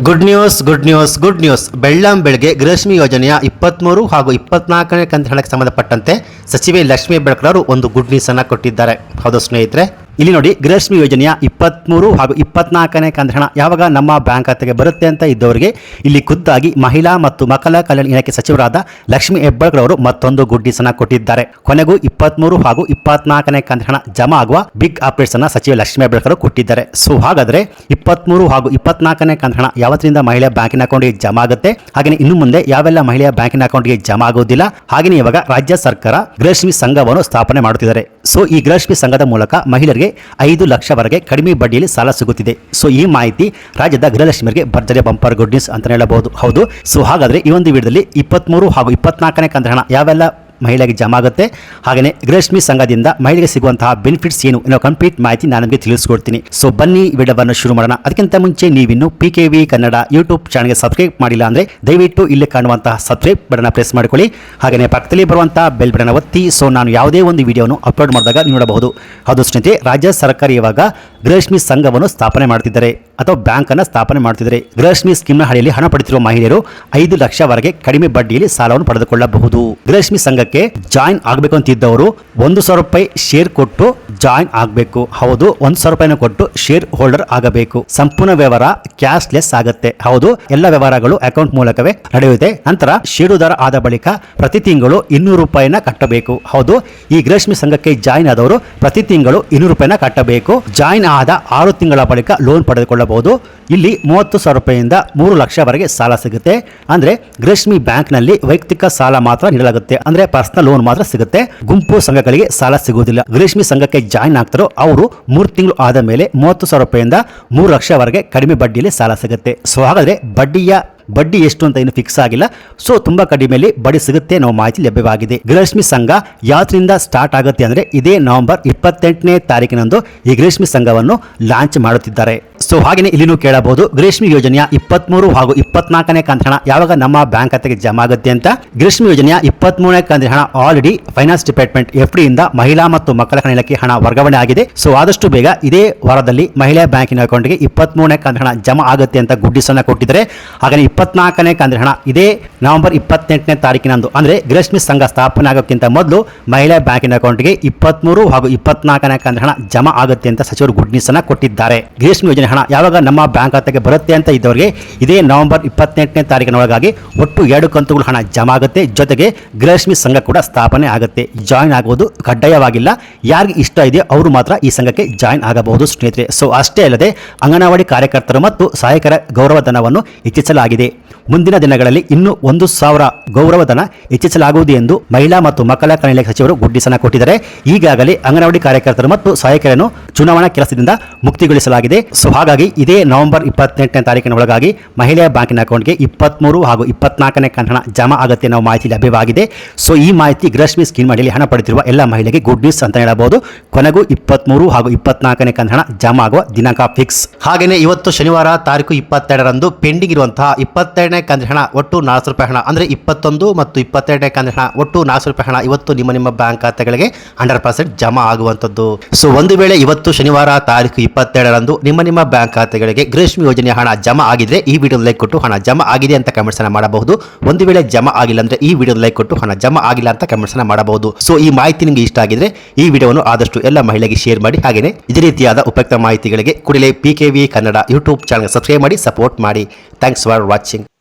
Good news good news good news ಬೆಳ್ಳಂ ಬೆಳಗ್ಗೆ ಯೋಜನೆಯ ಇಪ್ಪತ್ತ್ಮೂರು ಹಾಗೂ ಇಪ್ಪತ್ನಾಲ್ಕನೇ ಕಂತು ಹಣಕ್ಕೆ ಸಂಬಂಧಪಟ್ಟಂತೆ ಸಚಿವೆ ಲಕ್ಷ್ಮೀ ಬೆಳಕರವರು ಒಂದು ಗುಡ್ ನ್ಯೂಸನ್ನು ಕೊಟ್ಟಿದ್ದಾರೆ. ಹೌದು ಸ್ನೇಹಿತರೆ ಇಲ್ಲಿ ನೋಡಿ ಗೃಹಲಕ್ಷ್ಮಿ ಯೋಜನೆಯ ಇಪ್ಪತ್ತ್ಮೂರು ಹಾಗೂ ಇಪ್ಪತ್ನಾಲ್ಕನೇ ಕಂದ್ರ ಹಣ ಯಾವಾಗ ನಮ್ಮ ಬ್ಯಾಂಕ್ ಖಾತೆಗೆ ಬರುತ್ತೆ ಅಂತ ಇದ್ದವರಿಗೆ ಇಲ್ಲಿ ಖುದ್ದಾಗಿ ಮಹಿಳಾ ಮತ್ತು ಮಕ್ಕಳ ಕಲ್ಯಾಣ ಇಲಾಖೆ ಸಚಿವರಾದ ಲಕ್ಷ್ಮಿ ಹೆಬ್ಬಾಳ್ಕರವರು ಮತ್ತೊಂದು ಗುಡ್ಡಿಸನ ಕೊಟ್ಟಿದ್ದಾರೆ. ಕೊನೆಗೂ ಇಪ್ಪತ್ತ್ಮೂರು ಹಾಗೂ ಇಪ್ಪತ್ನಾಲ್ಕನೇ ಕಂದ್ರ ಹಣ ಜಮಾ ಆಗುವ ಬಿಗ್ ಅಪ್ಡೇಟ್ಸ್ ಅನ್ನು ಸಚಿವ ಲಕ್ಷ್ಮಿ ಹೆಬ್ಬಾಳ್ಕರ್ ಕೊಟ್ಟಿದ್ದಾರೆ. ಸೊ ಹಾಗಾದ್ರೆ ಇಪ್ಪತ್ತ್ಮೂರು ಹಾಗೂ ಇಪ್ಪತ್ನಾಲ್ಕನೇ ಕಂದ್ರ ಹಣ ಯಾವತ್ತಿನಿಂದ ಮಹಿಳೆಯ ಬ್ಯಾಂಕಿನ ಅಕೌಂಟ್ಗೆ ಜಮಾ ಆಗುತ್ತೆ? ಹಾಗೆಯೇ ಇನ್ನು ಮುಂದೆ ಯಾವೆಲ್ಲ ಮಹಿಳೆಯ ಬ್ಯಾಂಕಿನ ಅಕೌಂಟ್ಗೆ ಜಮಾ ಆಗುವುದಿಲ್ಲ ಹಾಗೆಯೇ ಇವಾಗ ರಾಜ್ಯ ಸರ್ಕಾರ ಗೃಹಲಕ್ಷ್ಮಿ ಸಂಘವನ್ನು ಸ್ಥಾಪನೆ ಮಾಡುತ್ತಿದ್ದಾರೆ. ಸೊ ಈ ಗೃಹಲಕ್ಷ್ಮಿ ಸಂಘದ ಮೂಲಕ ಮಹಿಳೆಯರಿಗೆ ಐದು ಲಕ್ಷವರೆಗೆ ಕಡಿಮೆ ಬಡ್ಡಿಯಲ್ಲಿ ಸಾಲ ಸಿಗುತ್ತಿದೆ. ಸೊ ಈ ಮಾಹಿತಿ ರಾಜ್ಯದ ಗೃಹಲಕ್ಷ್ಮಿಯರಿಗೆ ಭರ್ಜರಿ ಬಂಪರ್ ಗುಡ್ ನ್ಯೂಸ್ ಅಂತ ಹೇಳಬಹುದು. ಹೌದು. ಸೊ ಹಾಗಾದ್ರೆ ಈ ಒಂದು ವಿಡಿಯೋದಲ್ಲಿ ಇಪ್ಪತ್ಮೂರು ಹಾಗೂ ಇಪ್ಪತ್ನಾಲ್ಕನೇ ಕಂದ್ರಹಣ ಹಣ ಯಾವೆಲ್ಲ ಮಹಿಳೆಗೆ ಜಮಾ ಆಗುತ್ತೆ. ಹಾಗೆಯೇ ಗೃಹಲಕ್ಷ್ಮಿ ಸಂಘದಿಂದ ಮಹಿಳೆಗೆ ಸಿಗುವಂತಹ ಬೆನಿಫಿಟ್ಸ್ ಏನು ಅನ್ನೋ ಕಂಪ್ಲೀಟ್ ಮಾಹಿತಿ ನಾನು ನಿಮಗೆ ತಿಳಿಸ್ಕೊಡ್ತೀನಿ. ಸೊ ಬನ್ನಿ ವಿಡಿಯೋವನ್ನು ಶುರು ಮಾಡೋಣ. ಅದಕ್ಕಿಂತ ಮುಂಚೆ ನೀವಿನ್ನು P K V Kannada YouTube ಚಾನಲ್ಗೆ ಸಬ್ಸ್ಕ್ರೈಬ್ ಮಾಡಿಲ್ಲ ಅಂದರೆ ದಯವಿಟ್ಟು ಇಲ್ಲಿ ಕಾಣುವಂತಹ ಸಬ್ಸ್ಕ್ರೈಬ್ ಬಟನ್ ಪ್ರೆಸ್ ಮಾಡಿಕೊಳ್ಳಿ. ಹಾಗೆಯೇ ಪಕ್ಕದಲ್ಲಿ ಬರುವಂತಹ ಬೆಲ್ ಬಟನ್ ಒತ್ತಿ. ಸೊ ನಾನು ಯಾವುದೇ ಒಂದು ವಿಡಿಯೋನು ಅಪ್ಲೋಡ್ ಮಾಡಿದಾಗ ನೋಡಬಹುದು. ಅದು ಸ್ನೇಹಿತರೆ, ರಾಜ್ಯ ಸರ್ಕಾರ ಇವಾಗ ಗೃಹಲಕ್ಷ್ಮಿ ಸಂಘವನ್ನು ಸ್ಥಾಪನೆ ಮಾಡ್ತಿದ್ದಾರೆ ಅಥವಾ ಬ್ಯಾಂಕನ್ನು ಸ್ಥಾಪನೆ ಮಾಡ್ತಿದ್ದಾರೆ. ಗೃಹಲಕ್ಷ್ಮಿ ಸ್ಕೀಮ್ನ ಹಳೆಯಲ್ಲಿ ಹಣ ಪಡೆದಿರುವ ಮಹಿಳೆಯರು ಐದು ಲಕ್ಷವರೆಗೆ ಕಡಿಮೆ ಬಡ್ಡಿಯಲ್ಲಿ ಸಾಲವನ್ನು ಪಡೆದುಕೊಳ್ಳಬಹುದು. ಗೃಹಲಕ್ಷ್ಮಿ ಸಂಘಕ್ಕೆ ಜಾಯಿನ್ ಆಗಬೇಕು ಅಂತಿದ್ದವರು ಒಂದು ಸಾವಿರ ರೂಪಾಯಿ ಶೇರ್ ಕೊಟ್ಟು ಜಾಯಿನ್ ಆಗಬೇಕು. ಹೌದು, ಒಂದು ಸಾವಿರ ರೂಪಾಯಿನ ಕೊಟ್ಟು ಶೇರ್ ಹೋಲ್ಡರ್ ಆಗಬೇಕು. ಸಂಪೂರ್ಣ ವ್ಯವಹಾರ ಕ್ಯಾಶ್ ಲೆಸ್ ಆಗುತ್ತೆ. ಹೌದು, ಎಲ್ಲ ವ್ಯವಹಾರಗಳು ಅಕೌಂಟ್ ಮೂಲಕವೇ ನಡೆಯುತ್ತೆ. ನಂತರ ಶೇರುದಾರ ಆದ ಬಳಿಕ ಪ್ರತಿ ತಿಂಗಳು ಇನ್ನೂರು ರೂಪಾಯಿನ ಕಟ್ಟಬೇಕು. ಹೌದು, ಈ ಗೃಹಲಕ್ಷ್ಮಿ ಸಂಘಕ್ಕೆ ಜಾಯಿನ್ ಆದವರು ಪ್ರತಿ ತಿಂಗಳು ಇನ್ನೂರು ರೂಪಾಯಿನ ಕಟ್ಟಬೇಕು. ಜಾಯಿನ್ ಆದ ಆರು ತಿಂಗಳ ಬಳಿಕ ಲೋನ್ ಪಡೆದುಕೊಳ್ಳಬಹುದು. ಇಲ್ಲಿ ಮೂವತ್ತು ಸಾವಿರ ರೂಪಾಯಿಯಿಂದ ಮೂರು ಲಕ್ಷವರೆಗೆ ಸಾಲ ಸಿಗುತ್ತೆ. ಅಂದ್ರೆ ಗೃಹಲಕ್ಷ್ಮಿ ಬ್ಯಾಂಕ್ನಲ್ಲಿ ವೈಯಕ್ತಿಕ ಸಾಲ ಮಾತ್ರ ನೀಡಲಾಗುತ್ತೆ. ಅಂದ್ರೆ ಪರ್ಸನಲ್ ಲೋನ್ ಮಾತ್ರ ಸಿಗುತ್ತೆ. ಗುಂಪು ಸಂಘಗಳಿಗೆ ಸಾಲ ಸಿಗುವುದಿಲ್ಲ. ಗೃಹಲಕ್ಷ್ಮಿ ಸಂಘಕ್ಕೆ ಜಾಯಿನ್ ಆಗ್ತಾರೋ ಅವರು ಮೂರು ತಿಂಗಳು ಆದ ಮೇಲೆ ಮೂವತ್ತು ಸಾವಿರ ರೂಪಾಯಿಂದ ಮೂರು ಲಕ್ಷವರೆಗೆ ಕಡಿಮೆ ಬಡ್ಡಿಯಲ್ಲಿ ಸಾಲ ಸಿಗುತ್ತೆ. ಸೊ ಹಾಗಾದರೆ ಬಡ್ಡಿಯ, ಬಡ್ಡಿ ಎಷ್ಟು ಅಂತ ಇನ್ನು ಫಿಕ್ಸ್ ಆಗಿಲ್ಲ. ಸೊ ತುಂಬಾ ಕಡಿಮೆಯಲ್ಲಿ ಬಡ್ಡಿ ಸಿಗುತ್ತೆ ಅನ್ನೋ ಮಾಹಿತಿ ಲಭ್ಯವಾಗಿದೆ. ಗೃಹಲಕ್ಷ್ಮಿ ಸಂಘ ಯಾವತ್ತಿನಿಂದ ಸ್ಟಾರ್ಟ್ ಆಗುತ್ತೆ ಅಂದರೆ ಇದೇ ನವೆಂಬರ್ ಇಪ್ಪತ್ತೆಂಟನೇ ತಾರೀಕಿನಂದು ಈ ಗೃಹಲಕ್ಷ್ಮಿ ಸಂಘವನ್ನು ಲಾಂಚ್ ಮಾಡುತ್ತಿದ್ದಾರೆ. ಸೊ ಹಾಗೆಯೇ ಇಲ್ಲಿನೂ ಕೇಳಬಹುದು. ಗ್ರೀಷ್ಮಿ ಯೋಜನೆಯ ಇಪ್ಪತ್ಮೂರು ಹಾಗೂ ಇಪ್ಪತ್ನಾಲ್ಕನೇ ಕಂತ ಹಣ ಯಾವಾಗ ನಮ್ಮ ಬ್ಯಾಂಕ್ ಖಾತೆಗೆ ಜಮಾ ಆಗುತ್ತೆ ಅಂತ? ಗ್ರೀಷ್ಮಿ ಯೋಜನೆಯ ಇಪ್ಪತ್ಮೂರನೇ ಕಂತು ಹಣ ಆಲ್ರೆಡಿ ಫೈನಾನ್ಸ್ ಡಿಪಾರ್ಟ್ಮೆಂಟ್ ಎಫ್ ಇಂದ ಮಹಿಳಾ ಮತ್ತು ಮಕ್ಕಳ ಇಲಾಖೆ ಹಣ ವರ್ಗಾವಣೆ ಆಗಿದೆ. ಸೊ ಆದಷ್ಟು ಬೇಗ ಇದೇ ವಾರದಲ್ಲಿ ಮಹಿಳಾ ಬ್ಯಾಂಕಿನ ಅಕೌಂಟ್ಗೆ ಇಪ್ಪತ್ಮೂರನೇ ಕಂತ ಹಣ ಜಮಾ ಆಗುತ್ತೆ ಅಂತ ಗುಡ್ಡಿಸನ್ನ ಕೊಟ್ಟಿದ್ದಾರೆ. ಹಾಗೆ ಇಪ್ಪತ್ನಾಲ್ಕನೇ ಕಂತು ಹಣ ಇದೇ ನವೆಂಬರ್ ಇಪ್ಪತ್ತೆಂಟನೇ ತಾರೀಕಿನಂದು, ಅಂದ್ರೆ ಗ್ರೀಷ್ಮಿ ಸಂಘ ಸ್ಥಾಪನೆ ಆಗೋಕ್ಕಿಂತ ಮೊದಲು ಮಹಿಳಾ ಬ್ಯಾಂಕಿನ ಅಕೌಂಟ್ಗೆ ಇಪ್ಪತ್ಮೂರು ಹಾಗೂ ಇಪ್ಪತ್ನಾಲ್ಕನೇ ಕಂತು ಹಣ ಜಮಾ ಆಗುತ್ತೆ ಅಂತ ಸಚಿವರು ಗುಡ್ ಕೊಟ್ಟಿದ್ದಾರೆ. ಗ್ರೀಷ್ಮಿ ಯೋಜನೆ ಹಣ ಯಾವಾಗ ನಮ್ಮ ಬ್ಯಾಂಕ್ ಖಾತೆಗೆ ಬರುತ್ತೆ ಅಂತ ಇದ್ದವರಿಗೆ ಇದೇ ನವೆಂಬರ್ ಇಪ್ಪತ್ತೆಂಟನೇ ತಾರೀಕಿನೊಳಗಾಗಿ ಒಟ್ಟು ಎರಡು ಕಂತುಗಳು ಹಣ ಜಮಾ ಆಗುತ್ತೆ. ಜೊತೆಗೆ ಗೃಹಲಕ್ಷ್ಮಿ ಸಂಘ ಕೂಡ ಸ್ಥಾಪನೆ ಆಗುತ್ತೆ. ಜಾಯಿನ್ ಆಗುವುದು ಕಡ್ಡಾಯವಾಗಿಲ್ಲ. ಯಾರಿಗೆ ಇಷ್ಟ ಇದೆಯೋ ಅವರು ಮಾತ್ರ ಈ ಸಂಘಕ್ಕೆ ಜಾಯಿನ್ ಆಗಬಹುದು ಸ್ನೇಹಿತರೆ. ಸೊ ಅಷ್ಟೇ ಅಲ್ಲದೆ ಅಂಗನವಾಡಿ ಕಾರ್ಯಕರ್ತರು ಮತ್ತು ಸಹಾಯಕರ ಗೌರವಧನವನ್ನು ಹೆಚ್ಚಿಸಲಾಗಿದೆ ಮುಂದಿನ ದಿನಗಳಲ್ಲಿ ಇನ್ನೂ ಒಂದು ಸಾವಿರ ಗೌರವಧನ ಹೆಚ್ಚಿಸಲಾಗುವುದು ಎಂದು ಮಹಿಳಾ ಮತ್ತು ಮಕ್ಕಳ ಕಲ್ಯಾಣ ಸಚಿವರು ಗುಡ್ಡಿಸನ ಕೊಟ್ಟಿದ್ದಾರೆ. ಈಗಾಗಲೇ ಅಂಗನವಾಡಿ ಕಾರ್ಯಕರ್ತರು ಮತ್ತು ಸಹಾಯಕರನ್ನು ಚುನಾವಣಾ ಕೆಲಸದಿಂದ ಮುಕ್ತಿಗೊಳಿಸಲಾಗಿದೆ. ಸೊ, ಹಾಗಾಗಿ ಇದೇ ನವೆಂಬರ್ ಇಪ್ಪತ್ತೆಂಟನೇ ತಾರೀಕಿನ ಒಳಗಾಗಿ ಮಹಿಳೆಯ ಬ್ಯಾಂಕಿನ ಅಕೌಂಟ್ಗೆ ಇಪ್ಪತ್ತ್ಮೂರು ಹಾಗೂ ಇಪ್ಪತ್ನಾಲ್ಕನೇ ಕಂತು ಹಣ ಜಮಾ ಆಗುತ್ತೆ ಅನ್ನೋ ಮಾಹಿತಿ ಲಭ್ಯವಾಗಿದೆ. ಸೊ, ಈ ಮಾಹಿತಿ ಗೃಹಶ್ಮಿ ಸ್ಕೀಮ್ ಅಡಿಯಲ್ಲಿ ಹಣ ಪಡೆದಿರುವ ಎಲ್ಲ ಮಹಿಳೆಗೆ ಗುಡ್ ನ್ಯೂಸ್ ಅಂತ ಹೇಳಬಹುದು. ಕೊನೆಗೂ ಇಪ್ಪತ್ತ್ಮೂರು ಹಾಗೂ ಇಪ್ಪತ್ನಾಲ್ಕನೇ ಕಂತು ಹಣ ಜಮಾ ಆಗುವ ದಿನಾಂಕ ಫಿಕ್ಸ್. ಹಾಗೆಯೇ ಇವತ್ತು ಶನಿವಾರ ತಾರೀಕು ಇಪ್ಪತ್ತೆರಡರಂದು ಪೆಂಡಿಂಗ್ ಇರುವಂತಹ ಇಪ್ಪತ್ತೆರಡನೇ ಕಂದ್ರ ಹಣ, ಒಟ್ಟು ನಾಲ್ಕು ರೂಪಾಯಿ ಹಣ, ಅಂದ್ರೆ ಇಪ್ಪತ್ತೊಂದು ಮತ್ತು ಇಪ್ಪತ್ತೆರಡನೇ ಕಂದ್ರ ಹಣ, ಒಟ್ಟು ನಾಲ್ಕು ರೂಪಾಯಿ ಹಣ ಇವತ್ತು ನಿಮ್ಮ ನಿಮ್ಮ ಬ್ಯಾಂಕ್ ಖಾತೆಗಳಿಗೆ ಹಂಡ್ರೆಡ್ ಪರ್ಸೆಂಟ್ ಜಮಾ ಆಗುವಂಥದ್ದು. ಸೊ ಒಂದು ವೇಳೆ ಇವತ್ತು ಶನಿವಾರ ತಾರೀಕು ಇಪ್ಪತ್ತೆರಡರಂದು ನಿಮ್ಮ ನಿಮ್ಮ ಬ್ಯಾಂಕ್ ಖಾತೆಗಳಿಗೆ ಗ್ರೀಷ್ಮಿ ಯೋಜನೆ ಹಣ ಜಮಾ ಆಗಿದ್ರೆ ಈ ವಿಡಿಯೋ ಲೈಕ್ ಕೊಟ್ಟು ಹಣ ಜಮಾ ಆಗಿದೆ ಅಂತ ಕಮೆಂಟ್ಸ್ ಅನ್ನ ಮಾಡಬಹುದು. ಒಂದು ವೇಳೆ ಜಮಾ ಆಗಿಲ್ಲ ಅಂದ್ರೆ ಈ ವಿಡಿಯೋ ಲೈಕ್ ಕೊಟ್ಟು ಹಣ ಜಮಾ ಆಗಿಲ್ಲ ಅಂತ ಕಮೆಂಟ್ಸ್ ಅನ್ನ ಮಾಡಬಹುದು. ಸೊ ಈ ಮಾಹಿತಿ ನಿಮಗೆ ಇಷ್ಟ ಆಗಿದ್ರೆ ಈ ವಿಡಿಯೋವನ್ನು ಆದಷ್ಟು ಎಲ್ಲ ಮಹಿಳೆಗೆ ಶೇರ್ ಮಾಡಿ, ಹಾಗೆಯೇ ಇದೇ ರೀತಿಯಾದ ಉಪಯುಕ್ತ ಮಾಹಿತಿಗಳಿಗೆ ಕೂಡಲೇ P K V Kannada YouTube channel subscribe ಮಾಡಿ ಸಪೋರ್ಟ್ ಮಾಡಿ. Thanks for watching